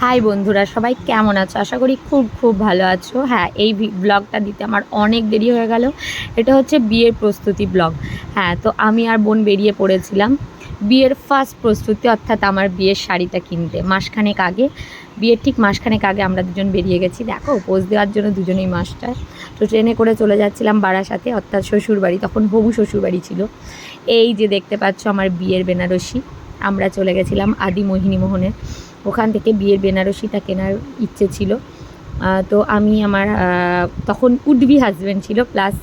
High বন্ধুরা, সবাই কেমন আছো? আশা করি খুব খুব ভালো আছো। হ্যাঁ এই ব্লগটা দিতে আমার অনেক দেরি হয়ে গেল। এটা হচ্ছে বিয়ের প্রস্তুতি ব্লগ হ্যাঁ তো আমি আর বোন বেরিয়ে পড়েছিলাম। বিয়ের ফার্স্ট প্রস্তুতি অর্থাৎ আমার বিয়ের শাড়িটা কিনতে। মাসখানেক আগে, বিয়ের ঠিক মাসখানেক আগে আমরা দুজন বেরিয়ে গেছি। দেখো পোজ দেওয়ার জন্য দুজনেই মাস্টার। তো ট্রেনে করে চলে যাচ্ছিলাম বারাসাতে, অর্থাৎ শ্বশুরবাড়ি, তখন হবু শ্বশুরবাড়ি ছিল। এই যে দেখতে পাচ্ছ আমার বিয়ের বেনারসি, আমরা চলে গেছিলাম আদি মোহিনী মোহনে ওখান থেকে বিয়ের বেনারসিটা কেনার ইচ্ছে ছিল। তো আমি আমার তখন উডবি হাজব্যান্ড ছিল প্লাস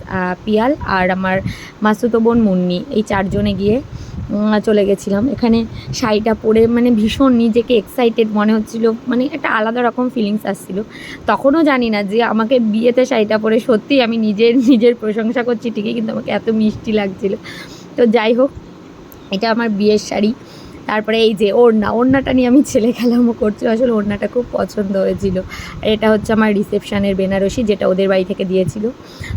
পিয়াল আর আমার মাসুতো বোন মুন্নি। এই চারজনে গিয়ে চলে গেছিলাম। এখানে শাড়িটা পরে মানে ভীষণ নিজেকে এক্সাইটেড মনে হচ্ছিল। মানে একটা আলাদা রকম ফিলিংস আসছিল। তখনও জানি না যে আমাকে বিয়েতে শাড়িটা পরে সত্যিই আমি নিজের নিজের প্রশংসা করছি ঠিকই, কিন্তু আমাকে এত মিষ্টি লাগছিল। তো যাই হোক, এটা আমার বিয়ের শাড়ি। তারপরে এই যে ওড়না, ওড়নাটা নিয়ে আমি ছেলে খেলাম করছি। আসলে ওড়নাটা খুব পছন্দ হয়েছিল। আর এটা হচ্ছে আমার রিসেপশানের বেনারসি, যেটা ওদের বাড়ি থেকে দিয়েছিল।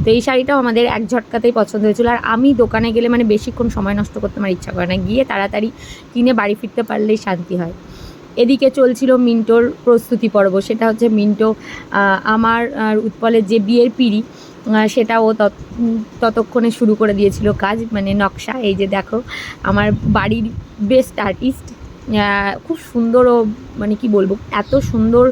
তো এই শাড়িটাও আমাদের এক ঝটকাতেই পছন্দ হয়েছিল। আর আমি দোকানে গেলে মানে বেশিক্ষণ সময় নষ্ট করতে আমার ইচ্ছা করে না। গিয়ে তাড়াতাড়ি কিনে বাড়ি ফিরতে পারলেই শান্তি হয়। এদিকে চলছিল মিন্টোর প্রস্তুতি পর্ব। সেটা হচ্ছে মিন্টো আমার উৎপলের যে বিয়ের পিড়ি আহ, সেটা ও তত- ততক্ষণে শুরু করে দিয়েছিল কাজ মানে নকশা। এই যে দেখো আমার বাড়ির বেস্ট আর্টিস্ট খুব সুন্দর ও মানে কি বলব এত সুন্দর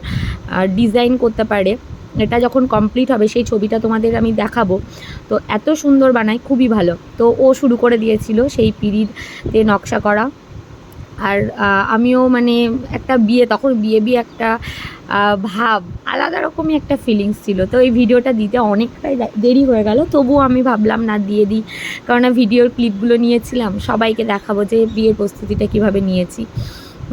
ডিজাইন করতে পারে। এটা যখন কমপ্লিট হবে সেই ছবিটা তোমাদের আমি দেখাবো। তো এত সুন্দর বানায় খুবই ভালো। তো ও শুরু করে দিয়েছিল সেই পিড়িতে নকশা করা। আর আমিও মানে একটা বিয়ে, তখন বিয়ে বিয়ে একটা ভাব, আলাদা রকমই একটা ফিলিংস ছিল। তো এই ভিডিওটা দিতে অনেকটাই দেরি হয়ে গেল, তবুও আমি ভাবলাম না দিয়ে দিই। কারণ ভিডিওর ক্লিপগুলো নিয়েছিলাম, সবাইকে দেখাবো যে বিয়ের প্রস্তুতিটা কীভাবে নিয়েছি।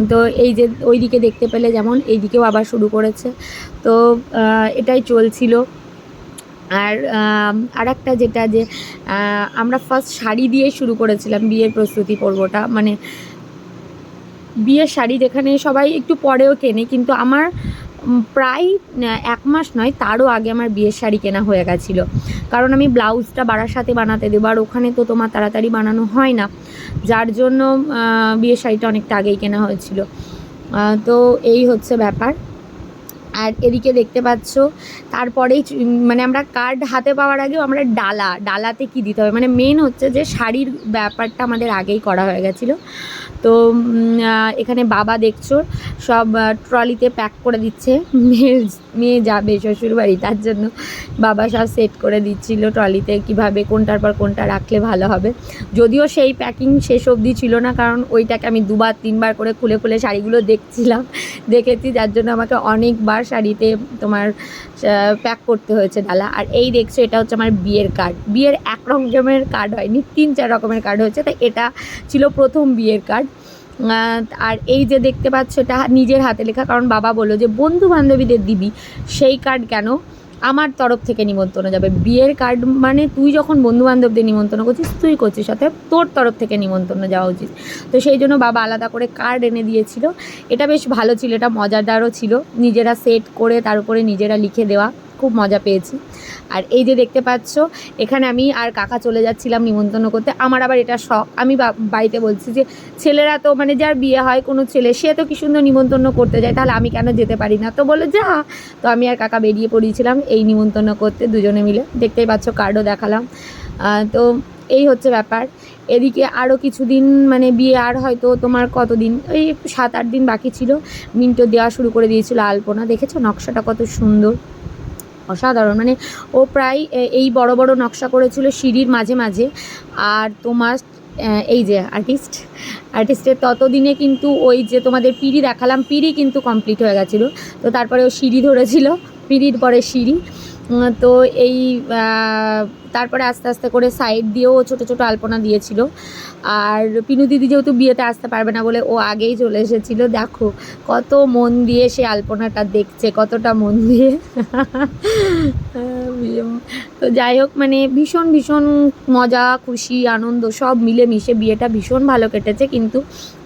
তো এই যে ওইদিকে দেখতে পেলে যেমন, এইদিকেও আবার শুরু করেছে। তো এটাই চলছিল। আর আর একটা যেটা যে আমরা ফার্স্ট শাড়ি দিয়ে শুরু করেছিলাম বিয়ের প্রস্তুতি পর্বটা। মানে বিয়ের শাড়ি যেখানে সবাই একটু পরেও কেনে, কিন্তু আমার প্রায় এক মাস নয়, তারও আগে আমার বিয়ের শাড়ি কেনা হয়ে গেছিল। কারণ আমি ব্লাউজটা বাড়ার সাথে বানাতে দেবো, আর ওখানে তো তোমার তাড়াতাড়ি বানানো হয় না। যার জন্য বিয়ের শাড়িটা অনেকটা আগেই কেনা হয়েছিল। তো এই হচ্ছে ব্যাপার। আর এদিকে দেখতে পাচ্ছ তারপরেই মানে আমরা কার্ড হাতে পাওয়ার আগেও আমরা ডালা, ডালাতে কি দিতে হবে? মানে মেন হচ্ছে যে শাড়ির ব্যাপারটা আমাদের আগেই করা হয়ে গেছিল। তো এখানে বাবা দেখছ, সব ট্রলিতে প্যাক করে দিচ্ছে। মেয়ে মেয়ে যাবে শ্বশুর বাড়ি তার জন্য বাবা সব সেট করে দিচ্ছিল ট্রলিতে কীভাবে কোনটার পর কোনটা রাখলে ভালো হবে। যদিও সেই প্যাকিং শেষ অবধি ছিল না, কারণ ওইটাকে আমি দুবার, তিনবার করে খুলে খুলে শাড়িগুলো দেখছিলাম, দেখেছি। যার জন্য আমাকে অনেকবার শাড়িতে তোমার প্যাক করতে হয়েছে ডালা। আর এই দেখছ, এটা হচ্ছে আমার বিয়ের কার্ড বিয়ের এক রকমের কার্ড হয়নি, তিন চার রকমের কার্ড হয়েছে, তাই এটা ছিল প্রথম বিয়ের কার্ড আর এই যে দেখতে পাচ্ছ, এটা নিজের হাতে লেখা, কারণ বাবা বলল যে বন্ধু বান্ধবীদের দিবি, সেই কার্ড কেন? আমার তরফ থেকে নিমন্ত্রণ যাবে। বিয়ের কার্ড মানে তুই যখন বন্ধু বান্ধবদের নিমন্ত্রণ করছিস, তুই করছিস, সাথে তোর তরফ থেকে নিমন্ত্রণ যাওয়া উচিত। তো সেই জন্য বাবা আলাদা করে কার্ড এনে দিয়েছিল। এটা বেশ ভালো ছিল, এটা মজাদারও ছিল। নিজেরা সেট করে তার উপরে নিজেরা লিখে দেওয়া। খুব মজা পেয়েছি। আর এই যে দেখতে পাচ্ছ, এখানে আমি আর কাকা চলে যাচ্ছিলাম নিমন্ত্রণ করতে। আমার আবার এটা শখ। আমি বাড়িতে বলছি যে, ছেলেরা তো মানে যার বিয়ে হয় কোনো ছেলে, সে তো কি সুন্দর নিমন্ত্রণ করতে যায়, তাহলে আমি কেন যেতে পারি না? তো বলে যা। তো আমি আর কাকা বেরিয়ে পড়িয়েছিলাম এই নিমন্ত্রণ করতে দুজনে মিলে। দেখতেই পাচ্ছ কার্ডও দেখালাম। তো এই হচ্ছে ব্যাপার। এদিকে আরও কিছুদিন মানে বিয়ে আর হয়তো তোমার কতদিন? ওই সাত আট দিন বাকি ছিল। মিন্টো দেওয়া শুরু করে দিয়েছিল আলপনা। দেখেছ নকশাটা কত সুন্দর। অসাধারণ। মানে ও প্রায় এই বড় বড় নকশা করেছিল সিঁড়ির মাঝে মাঝে। আর তোমার এই যে আর্টিস্ট আর্টিস্টের ততদিনে কিন্তু ওই যে তোমাদের পিড়ি দেখালাম, পিড়ি কিন্তু কমপ্লিট হয়ে গেছিল। তো তারপরে ও সিঁড়ি ধরেছিল, পিড়ির পরে সিঁড়ি। তো এই তারপরে আস্তে আস্তে করে সাইড দিয়েও ছোটো ছোটো আলপনা দিয়েছিল। আর পিনু দিদি যেহেতু বিয়েতে আসতে পারবে না বলে ও আগেই চলে এসেছিল, দেখো কত মন দিয়ে সে আলপনাটা দেখছে, কতটা মন দিয়ে। তো যাই হোক মানে ভীষণ ভীষণ মজা, খুশি, আনন্দ সব মিলে মিশে বিয়েটা ভীষণ ভালো কেটেছে, কিন্তু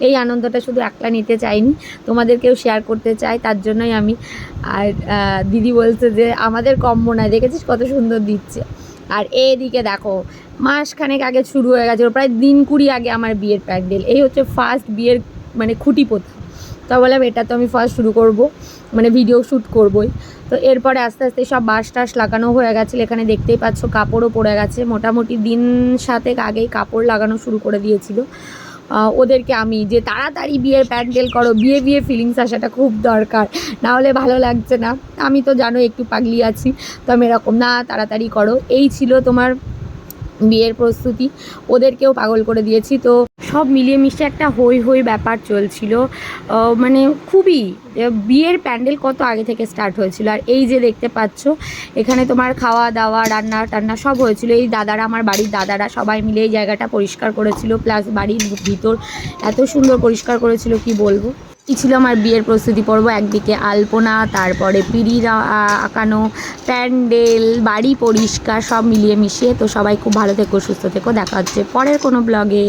এই আনন্দটা শুধু একলা নিতে চাইনি, তোমাদেরকেও শেয়ার করতে চাই, তার জন্যই আমি আর দিদি বলছে যে আমাদের কম দেখেছিস কত সুন্দর দিচ্ছে। আর এদিকে দেখো, মাসখানেক আগে শুরু হয়ে গেছিল, প্রায় দিন কুড়ি আগে আমার বিয়ের প্যান্ডেল এই হচ্ছে ফার্স্ট বিয়ের মানে খুঁটি পোতা তো বললাম, এটা তো আমি ফার্স্ট শুরু করব মানে ভিডিও শ্যুট করবই। তো এরপরে আস্তে আস্তে সব বাঁশ টাস লাগানো হয়ে গেছিল। এখানে দেখতেই পাচ্ছ, কাপড়ও পড়ে গেছে। মোটামুটি দিন সাতেক আগেই কাপড় লাগানো শুরু করে দিয়েছিল। ওদেরকে আমি যে তাড়াতাড়ি বিয়ের প্যান্ডেল করো, বিয়ে বিয়ে ফিলিংস আসাটা খুব দরকার। না হলে ভালো লাগছে না। আমি তো জানো একটু পাগলি আছি, তো আমি এরকম, না, তাড়াতাড়ি করো। এই ছিল তোমার বিয়ের প্রস্তুতি। ওদেরকেও পাগল করে দিয়েছি, তো সব মিলিয়ে মিশিয়ে একটা হই হই ব্যাপার চলছিল। মানে খুবই বিয়ের প্যান্ডেল কত আগে থেকে স্টার্ট হয়েছিল? আর এই যে দেখতে পাচ্ছ, এখানে তোমার খাওয়া দাওয়া, রান্না টান্না সব হয়েছিল। এই দাদারা, আমার বাড়ির দাদারা সবাই মিলে এই জায়গাটা পরিষ্কার করেছিল। প্লাস বাড়ির ভিতর এত সুন্দর পরিষ্কার করেছিল, কি বলব? এই ছিল আমার বিয়ের প্রস্তুতি পর্ব। একদিকে আলপনা, তারপরে পিড়ির আঁকানো, প্যান্ডেল, বাড়ি পরিষ্কার সব মিলিয়ে মিশিয়ে। তো সবাই খুব ভালো থেকো, সুস্থ থেকো। দেখা হচ্ছে পরের কোনো ব্লগে